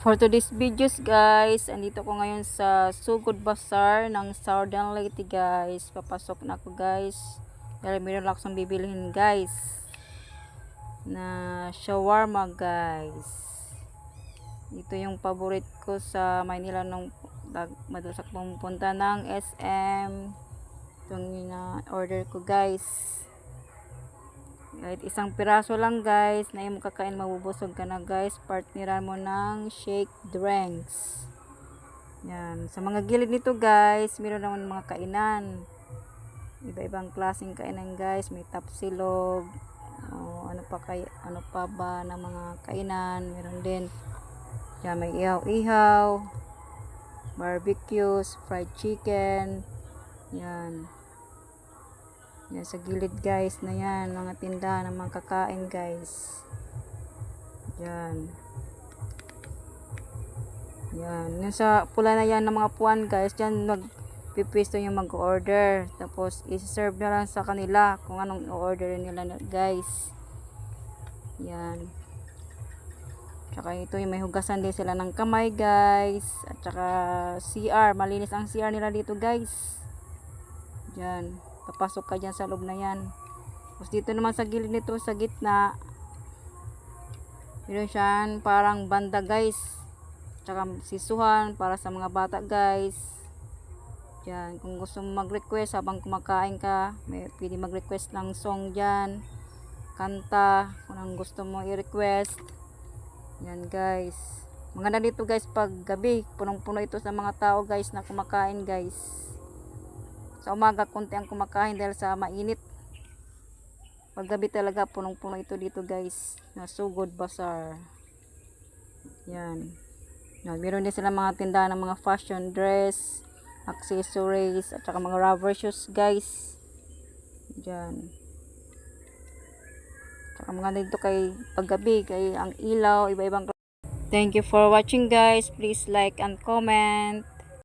For today's videos guys, andito ko ngayon sa Sugod Bazaar ng Southern Leyte guys. Papasok na ako guys. Dahil meron lang akong bibilihin guys. Na shawarma guys. Ito yung paborit ko sa Maynila nung madalas pumunta ng SM. Itong na order ko guys. Kahit isang piraso lang guys, na yung kakain mabubusog ka na guys. Partneran mo ng shake drinks. Yan. Sa mga gilid nito guys, meron naman mga kainan. Iba-ibang klaseng kainan guys. May tapsilog. O, ano pa kay ano pa ba na mga kainan. Meron din. Yan, may ihaw-ihaw. Barbecues, fried chicken. Yan. Yan sa gilid guys na yan, mga tindahan ng mga kakain guys. Yan. Yan. Yan sa pula na yan ng mga puwan guys, dyan magpipisto yung mag-order. Tapos isi-serve na lang sa kanila kung anong i-order nila guys. Yan. Tsaka ito yung may hugasan din sila ng kamay guys. At tsaka CR, malinis ang CR nila dito guys. Diyan. Papasok ka dyan sa loob na yan. Tapos dito naman sa gilid nito, sa gitna, meron siyang parang banda guys. Tsaka sisuhan para sa mga bata guys. Diyan. Kung gusto mo mag-request habang kumakain ka, may, pwede mag-request ng song dyan. Kanta. Kung anong gusto mo i-request. Yan guys. Maganda dito guys pag gabi. Punong-puno ito sa mga tao guys na kumakain guys. Sa umaga, konti ang kumakain dahil sa mainit. Paggabi talaga, punong-puno ito dito guys. Na Sugod Bazaar. Yan. Yan. Meron din sila mga tindahan ng mga fashion dress, accessories, at saka mga rubber shoes guys. Diyan. Tsaka mga dito kay paggabi, kay ang ilaw, iba-ibang Thank you for watching guys. Please like and comment.